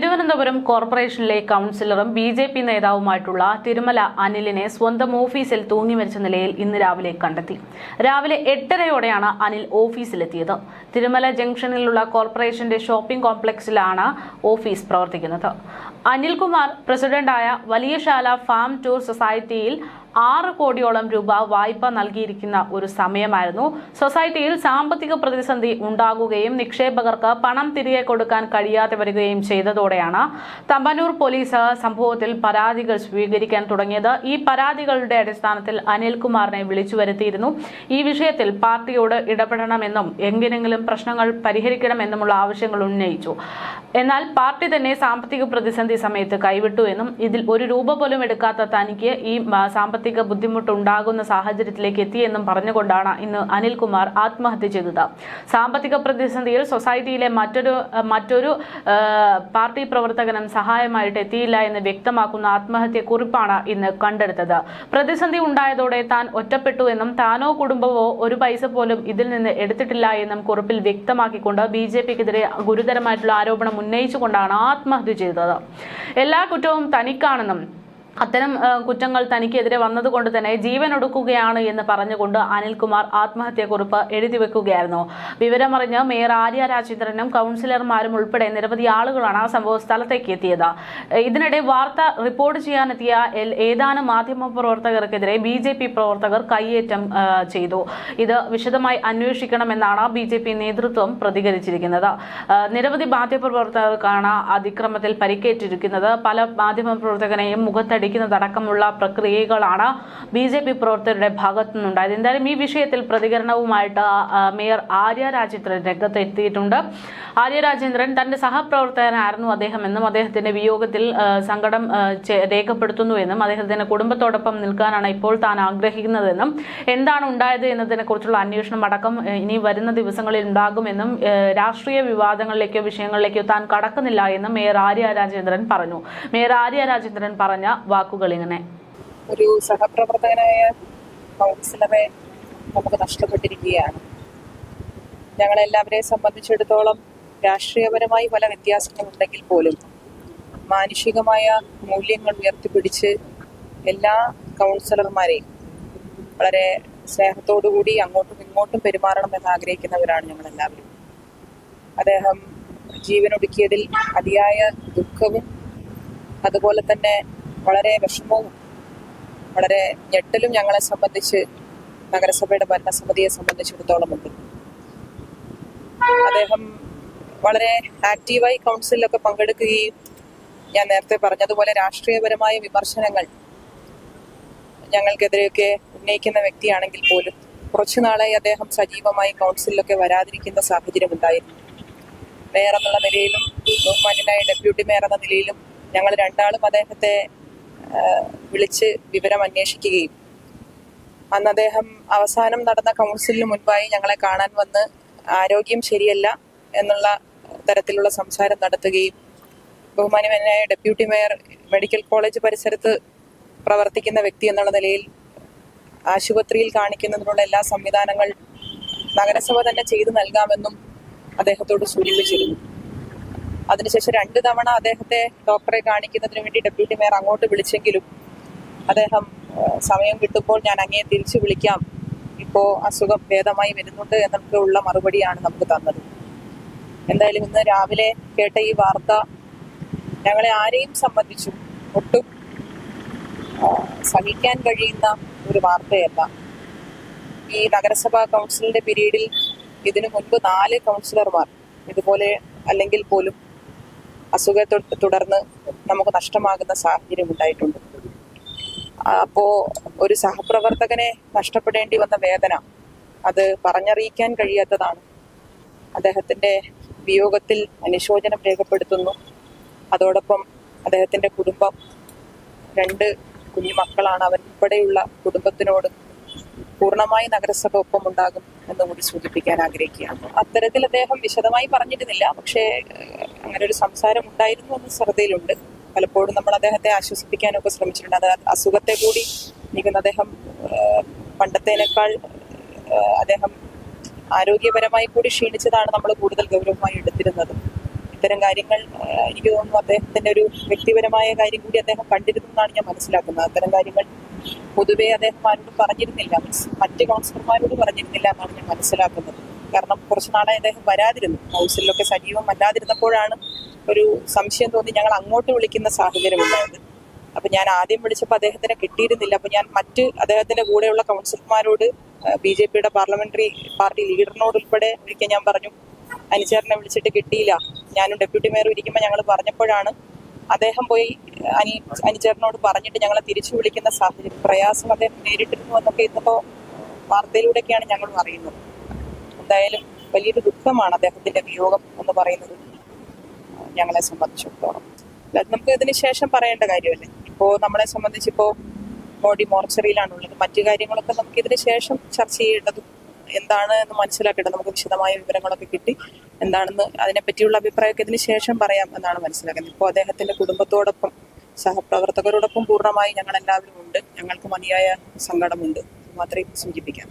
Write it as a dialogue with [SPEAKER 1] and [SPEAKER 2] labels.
[SPEAKER 1] തിരുവനന്തപുരം കോർപ്പറേഷനിലെ കൌൺസിലറും B J P നേതാവുമായിട്ടുള്ള തിരുമല അനിലിനെ സ്വന്തം ഓഫീസിൽ തൂങ്ങി മരിച്ച നിലയിൽ ഇന്ന് രാവിലെ കണ്ടെത്തി. രാവിലെ എട്ടരയോടെയാണ് അനിൽ ഓഫീസിലെത്തിയത്. തിരുമല ജംഗ്ഷനിലുള്ള കോർപ്പറേഷന്റെ ഷോപ്പിംഗ് കോംപ്ലക്സിലാണ് ഓഫീസ് പ്രവർത്തിക്കുന്നത്. അനിൽകുമാർ പ്രസിഡന്റായ വലിയശാല ഫാം ടൂർ സൊസൈറ്റിയിൽ ആറ് കോടിയോളം രൂപ വായ്പ നൽകിയിരിക്കുന്ന ഒരു സമയമായിരുന്നു. സൊസൈറ്റിയിൽ സാമ്പത്തിക പ്രതിസന്ധി ഉണ്ടാകുകയും നിക്ഷേപകർക്ക് പണം തിരികെ കൊടുക്കാൻ കഴിയാതെ വരികയും ചെയ്തതോടെയാണ് തമ്പനൂർ പോലീസ് സംഭവത്തിൽ പരാതികൾ സ്വീകരിക്കാൻ തുടങ്ങിയത്. ഈ പരാതികളുടെ അടിസ്ഥാനത്തിൽ അനിൽകുമാറിനെ വിളിച്ചു വരുത്തിയിരുന്നു. ഈ വിഷയത്തിൽ പാർട്ടിയോട് ഇടപെടണമെന്നും എങ്ങനെങ്കിലും പ്രശ്നങ്ങൾ പരിഹരിക്കണമെന്നുമുള്ള ആവശ്യങ്ങൾ ഉന്നയിച്ചു. എന്നാൽ പാർട്ടി തന്നെ സാമ്പത്തിക പ്രതിസന്ധി സമയത്ത് കൈവിട്ടു എന്നും ഇതിൽ ഒരു രൂപ പോലും എടുക്കാത്ത തനിക്ക് ഈ ആ, സാമ്പത്തിക ബുദ്ധിമുട്ടുണ്ടാകുന്ന സാഹചര്യത്തിലേക്ക് എത്തിയെന്നും പറഞ്ഞുകൊണ്ടാണ് ഇന്ന് അനിൽകുമാർ ആത്മഹത്യ ചെയ്തത്. സാമ്പത്തിക പ്രതിസന്ധിയിൽ സൊസൈറ്റിയിലെ മറ്റൊരു മറ്റൊരു പാർട്ടി പ്രവർത്തകനും സഹായമായിട്ട് എത്തിയില്ല എന്ന് വ്യക്തമാക്കുന്ന ആത്മഹത്യ കുറിപ്പാണ് ഇന്ന് കണ്ടെടുത്തത്. പ്രതിസന്ധി ഉണ്ടായതോടെ താൻ ഒറ്റപ്പെട്ടു എന്നും താനോ കുടുംബമോ ഒരു പൈസ പോലും ഇതിൽ നിന്ന് എടുത്തിട്ടില്ല എന്നും കുറിപ്പിൽ വ്യക്തമാക്കിക്കൊണ്ട് ബി ജെ പിക്കെതിരെ ഗുരുതരമായിട്ടുള്ള ആരോപണം ഉന്നയിച്ചുകൊണ്ടാണ് ആത്മഹത്യ ചെയ്തത്. എല്ലാ കുറ്റവും തനിക്കാണെന്നും അത്തരം കുറ്റങ്ങൾ തനിക്കെതിരെ വന്നതുകൊണ്ട് തന്നെ ജീവൻ ഒടുക്കുകയാണ് എന്ന് പറഞ്ഞുകൊണ്ട് അനിൽകുമാർ ആത്മഹത്യാക്കുറിപ്പ് എഴുതി വെക്കുകയായിരുന്നു. വിവരമറിഞ്ഞ് മേയർ ആര്യ രാജേന്ദ്രനും കൗൺസിലർമാരും ഉൾപ്പെടെ നിരവധി ആളുകളാണ് സംഭവ സ്ഥലത്തേക്ക് എത്തിയത്. ഇതിനിടെ വാർത്ത റിപ്പോർട്ട് ചെയ്യാനെത്തിയ ഏതാനും മാധ്യമ പ്രവർത്തകർക്കെതിരെ ബി ജെ പി പ്രവർത്തകർ കയ്യേറ്റം ചെയ്തു. ഇത് വിശദമായി അന്വേഷിക്കണമെന്നാണ് ബി ജെ പി നേതൃത്വം പ്രതികരിച്ചിരിക്കുന്നത്. നിരവധി മാധ്യമപ്രവർത്തകർക്കാണ് അതിക്രമത്തിൽ പരിക്കേറ്റിരിക്കുന്നത്. പല മാധ്യമപ്രവർത്തകനെയും മുഖത്തടിക്കുന്നതടക്കമുള്ള പ്രക്രിയകളാണ് ബി ജെ പി പ്രവർത്തകരുടെ ഭാഗത്തു നിന്നുണ്ടായത്. എന്തായാലും ഈ വിഷയത്തിൽ പ്രതികരണവുമായിട്ട് മേയർ ആര്യ രാജേന്ദ്രൻ രംഗത്ത് എത്തിയിട്ടുണ്ട് ആര്യ രാജേന്ദ്രൻ തന്റെ സഹപ്രവർത്തകനായിരുന്നു അദ്ദേഹം എന്നും അദ്ദേഹത്തിന്റെ വിയോഗത്തിൽ സങ്കടം രേഖപ്പെടുത്തുന്നു എന്നും അദ്ദേഹത്തിന്റെ കുടുംബത്തോടൊപ്പം നിൽക്കാനാണ് ഇപ്പോൾ താൻ ആഗ്രഹിക്കുന്നതെന്നും എന്താണ് ഉണ്ടായത് എന്നതിനെ കുറിച്ചുള്ള അന്വേഷണം അടക്കം ഇനി വരുന്ന ദിവസങ്ങളിൽ ഉണ്ടാകുമെന്നും രാഷ്ട്രീയ വിവാദങ്ങളിലേക്കോ വിഷയങ്ങളിലേക്കോ താൻ കടക്കുന്നില്ല എന്നും മേയർ ആര്യ രാജേന്ദ്രൻ പറഞ്ഞു. മേയർ ആര്യ രാജേന്ദ്രൻ പറഞ്ഞ വാക്കുകൾ ഇങ്ങനെ.
[SPEAKER 2] ഒരു സഹപ്രവർത്തകനായ കൗൺസിലറെ നമുക്ക് നഷ്ടപ്പെട്ടിരിക്കുകയാണ്. ഞങ്ങളെല്ലാവരെയും സംബന്ധിച്ചിടത്തോളം രാഷ്ട്രീയപരമായി പല വ്യത്യാസങ്ങളുണ്ടെങ്കിൽ പോലും മാനുഷികമായ മൂല്യങ്ങൾ ഉയർത്തിപ്പിടിച്ച് എല്ലാ കൗൺസിലർമാരെയും വളരെ സ്നേഹത്തോടുകൂടി അങ്ങോട്ടും ഇങ്ങോട്ടും പെരുമാറണമെന്ന് ആഗ്രഹിക്കുന്നവരാണ് ഞങ്ങളെല്ലാവരും. അദ്ദേഹം ജീവനൊടുക്കിയതിൽ അതിയായ ദുഃഖവും അതുപോലെ തന്നെ വളരെ വിഷമവും വളരെ ഞെട്ടലും ഞങ്ങളെ സംബന്ധിച്ച് നഗരസഭയുടെ ഭരണസമിതിയെ സംബന്ധിച്ചിടത്തോളം ഉണ്ട്. അദ്ദേഹം വളരെ ആക്റ്റീവായി കൗൺസിലൊക്കെ പങ്കെടുക്കുകയും ഞാൻ നേരത്തെ പറഞ്ഞതുപോലെ രാഷ്ട്രീയപരമായ വിമർശനങ്ങൾ ഞങ്ങൾക്കെതിരെയൊക്കെ ഉന്നയിക്കുന്ന വ്യക്തിയാണെങ്കിൽ പോലും കുറച്ചു നാളായി അദ്ദേഹം സജീവമായി കൗൺസിലൊക്കെ വരാതിരിക്കുന്ന സാഹചര്യം ഉണ്ടായിരുന്നു. മേയർ എന്നുള്ള നിലയിലും ബഹുമാന്യനായ ഡെപ്യൂട്ടി മേയർ എന്ന നിലയിലും ഞങ്ങൾ രണ്ടാളും അദ്ദേഹത്തെ വിളിച്ച് വിവരം അന്വേഷിക്കുകയും. അന്ന് അദ്ദേഹം അവസാനം നടന്ന കൗൺസിലിന് മുൻപായി ഞങ്ങളെ കാണാൻ വന്ന് ആരോഗ്യം ശരിയല്ല എന്നുള്ള തരത്തിലുള്ള സംസാരം നടത്തുകയും ബഹുമാന്യനായ ഡെപ്യൂട്ടി മേയർ മെഡിക്കൽ കോളേജ് പരിസരത്ത് പ്രവർത്തിക്കുന്ന വ്യക്തി എന്നുള്ള നിലയിൽ ആശുപത്രിയിൽ കാണിക്കുന്നതിനുള്ള എല്ലാ സംവിധാനങ്ങൾ നഗരസഭ തന്നെ ചെയ്തു നൽകാമെന്നും അദ്ദേഹത്തോട് സൂചിപ്പിച്ചിരുന്നു. അതിനുശേഷം രണ്ട് തവണ അദ്ദേഹത്തെ ഡോക്ടറെ കാണിക്കുന്നതിന് വേണ്ടി ഡെപ്യൂട്ടി മേയർ അങ്ങോട്ട് വിളിച്ചെങ്കിലും അദ്ദേഹം സമയം കിട്ടുമ്പോൾ ഞാൻ അങ്ങേ തിരിച്ചു വിളിക്കാം. ഇപ്പോ അസുഖം ഭേദമായി വരുന്നുണ്ട് എന്നൊക്കെയുള്ള മറുപടിയാണ് നമുക്ക് തന്നത്. എന്തായാലും ഇന്ന് രാവിലെ കേട്ട ഈ വാർത്ത ഞങ്ങളെ ആരെയും സംബന്ധിച്ചു ഒട്ടും സഹിക്കാൻ കഴിയുന്ന ഒരു വാർത്തയല്ല. ഈ നഗരസഭാ കൗൺസിലിന്റെ പീരീഡിൽ ഇതിനു മുൻപ് നാല് കൗൺസിലർമാർ ഇതുപോലെ അല്ലെങ്കിൽ പോലും അസുഖത്തെ തുടർന്ന് നമുക്ക് നഷ്ടമാകുന്ന സാഹചര്യം ഉണ്ടായിട്ടുണ്ട്. അപ്പോ ഒരു സഹപ്രവർത്തകനെ നഷ്ടപ്പെടേണ്ടി വന്ന വേദന അത് പറഞ്ഞറിയിക്കാൻ കഴിയാത്തതാണ്. അദ്ദേഹത്തിന്റെ വിയോഗത്തിൽ അനുശോചനം രേഖപ്പെടുത്തുന്നു. അതോടൊപ്പം അദ്ദേഹത്തിന്റെ കുടുംബം രണ്ട് കുഞ്ഞു മക്കളാണ് അവൻ ഉൾപ്പെടെയുള്ള കുടുംബത്തിനോട് പൂർണമായി നഗരസഭ ഒപ്പം ഉണ്ടാകും എന്ന് കൂടി സൂചിപ്പിക്കാൻ ആഗ്രഹിക്കുകയാണ്. അത്തരത്തിൽ അദ്ദേഹം വിശദമായി പറഞ്ഞിരുന്നില്ല. പക്ഷേ അങ്ങനെ ഒരു സംസാരം ഉണ്ടായിരുന്നു എന്ന് ശ്രദ്ധയിലുണ്ട്. പലപ്പോഴും നമ്മൾ അദ്ദേഹത്തെ ആശ്വസിപ്പിക്കാനൊക്കെ ശ്രമിച്ചിട്ടുണ്ട്. അത് അസുഖത്തെ കൂടി നീക്കുന്ന അദ്ദേഹം പണ്ടത്തേനേക്കാൾ അദ്ദേഹം ആരോഗ്യപരമായി കൂടി ക്ഷീണിച്ചതാണ് നമ്മൾ കൂടുതൽ ഗൗരവമായി എടുത്തിരുന്നത്. ഇത്തരം കാര്യങ്ങൾ എനിക്ക് തോന്നുന്നു അദ്ദേഹത്തിന്റെ ഒരു വ്യക്തിപരമായ കാര്യം കൂടി അദ്ദേഹം കണ്ടിരുന്നു എന്നാണ് ഞാൻ മനസ്സിലാക്കുന്നത്. അത്തരം കാര്യങ്ങൾ പൊതുവെ അദ്ദേഹം ആരോടും പറഞ്ഞിരുന്നില്ല. മറ്റ് കൗൺസിലർമാരോട് പറഞ്ഞിരുന്നില്ല എന്നാണ് ഞാൻ മനസ്സിലാക്കുന്നത്. കാരണം കുറച്ച് നാളെ അദ്ദേഹം വരാതിരുന്നു. ഹൗസിലൊക്കെ സജീവം അല്ലാതിരുന്നപ്പോഴാണ് ഒരു സംശയം തോന്നി ഞങ്ങൾ അങ്ങോട്ട് വിളിക്കുന്ന സാഹചര്യം ഉണ്ടായത്. അപ്പൊ ഞാൻ ആദ്യം വിളിച്ചപ്പോൾ അദ്ദേഹത്തിനെ കിട്ടിയിരുന്നില്ല. അപ്പൊ ഞാൻ മറ്റ് അദ്ദേഹത്തിന്റെ കൂടെയുള്ള കൗൺസിലർമാരോട് ബി ജെ പിയുടെ പാർലമെന്ററി പാർട്ടി ലീഡറിനോട് ഉൾപ്പെടെ ഒരിക്കൽ ഞാൻ പറഞ്ഞു അനിച്ചേറിനെ വിളിച്ചിട്ട് കിട്ടിയില്ല. ഞാനും ഡെപ്യൂട്ടി മേയറും ഇരിക്കുമ്പോൾ ഞങ്ങൾ പറഞ്ഞപ്പോഴാണ് അദ്ദേഹം പോയി അനി അനിച്ചേറിനോട് പറഞ്ഞിട്ട് ഞങ്ങളെ തിരിച്ചു വിളിക്കുന്ന സാഹചര്യം. പ്രയാസം അദ്ദേഹം നേരിട്ടിരുന്നു എന്നൊക്കെ ഇന്നിപ്പോ വാർത്തയിലൂടെയൊക്കെയാണ് ഞങ്ങളും അറിയുന്നത്. എന്തായാലും വലിയൊരു ദുഃഖമാണ് അദ്ദേഹത്തിന്റെ വിയോഗം എന്ന് പറയുന്നത്. ഞങ്ങളെ സംബന്ധിച്ചിടത്തോളം. നമുക്ക് ഇതിന് ശേഷം പറയേണ്ട കാര്യമല്ലേ? ഇപ്പോ നമ്മളെ സംബന്ധിച്ച് ബോഡി മോർച്ചറിയിലാണുള്ളത് മറ്റു കാര്യങ്ങളൊക്കെ നമുക്ക് ഇതിന് ശേഷം ചർച്ച ചെയ്യേണ്ടതും എന്താണ് എന്ന് മനസ്സിലാക്കേണ്ടത്. നമുക്ക് വിശദമായ വിവരങ്ങളൊക്കെ കിട്ടി. എന്താണെന്ന് അതിനെപ്പറ്റിയുള്ള അഭിപ്രായമൊക്കെ ഇതിന് ശേഷം പറയാം എന്നാണ് മനസ്സിലാക്കുന്നത്. ഇപ്പോൾ അദ്ദേഹത്തിന്റെ കുടുംബത്തോടൊപ്പം സഹപ്രവർത്തകരോടൊപ്പം പൂർണമായി ഞങ്ങൾ എല്ലാവരും ഉണ്ട്. ഞങ്ങൾക്ക് മതിയായ സങ്കടമുണ്ട്. മാത്രമേ സൂചിപ്പിക്കാം